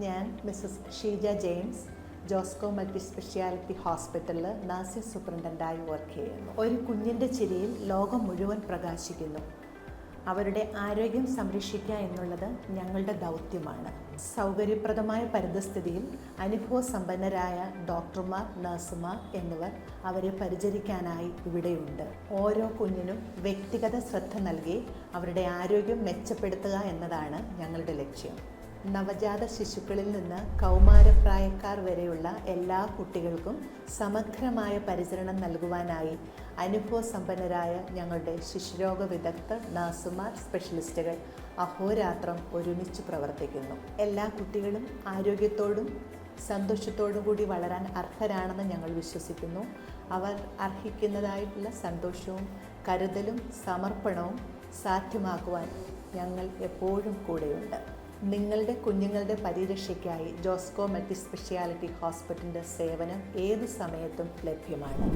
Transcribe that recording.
ഞാൻ Mrs Sheeja James Josco multi speciality ഹോസ്പിറ്റലിൽ nursing സൂപ്രണ്ടന്റായി വർക്ക് ചെയ്യുന്നു. ഒരു കുഞ്ഞിന്റെ ചിരിയിൽ ലോകം മുഴുവൻ പ്രകാശിക്കുന്നു. അവരുടെ ആരോഗ്യം സംരക്ഷിക്കുക എന്നുള്ളത് ഞങ്ങളുടെ ദൗത്യമാണ്. സൗകര്യപ്രദമായ പരിതസ്ഥിതിയിൽ അനുഭവസമ്പന്നരായ ഡോക്ടർമാർ നഴ്സുമാർ എന്നിവർ അവരെ പരിചരിക്കാനായി ഇവിടെയുണ്ട്. ഓരോ കുഞ്ഞിനും വ്യക്തിഗത ശ്രദ്ധ നൽകി അവരുടെ ആരോഗ്യം മെച്ചപ്പെടുത്തുക എന്നതാണ് ഞങ്ങളുടെ ലക്ഷ്യം. നവജാത ശിശുക്കളിൽ നിന്ന് കൗമാരപ്രായക്കാർ വരെയുള്ള എല്ലാ കുട്ടികൾക്കും സമഗ്രമായ പരിചരണം നൽകുവാനായി അനുഭവസമ്പന്നരായ ഞങ്ങളുടെ ശിശുരോഗ വിദഗ്ധർ നഴ്സുമാർ സ്പെഷ്യലിസ്റ്റുകൾ അഹോരാത്രം ഒരുമിച്ച് പ്രവർത്തിക്കുന്നു. എല്ലാ കുട്ടികളും ആരോഗ്യത്തോടും സന്തോഷത്തോടും കൂടി വളരാൻ അർഹരാണെന്ന് ഞങ്ങൾ വിശ്വസിക്കുന്നു. അവർ അർഹിക്കുന്നതായിട്ടുള്ള സന്തോഷവും കരുതലും സമർപ്പണവും സാധ്യമാക്കുവാൻ ഞങ്ങൾ എപ്പോഴും കൂടെയുണ്ട്. നിങ്ങളുടെ കുഞ്ഞുങ്ങളുടെ പരിരക്ഷയ്ക്കായി ജോസ്കോ മൾട്ടി സ്പെഷ്യാലിറ്റി ഹോസ്പിറ്റലിന്റെ സേവനം ഏത് സമയത്തും ലഭ്യമാണ്?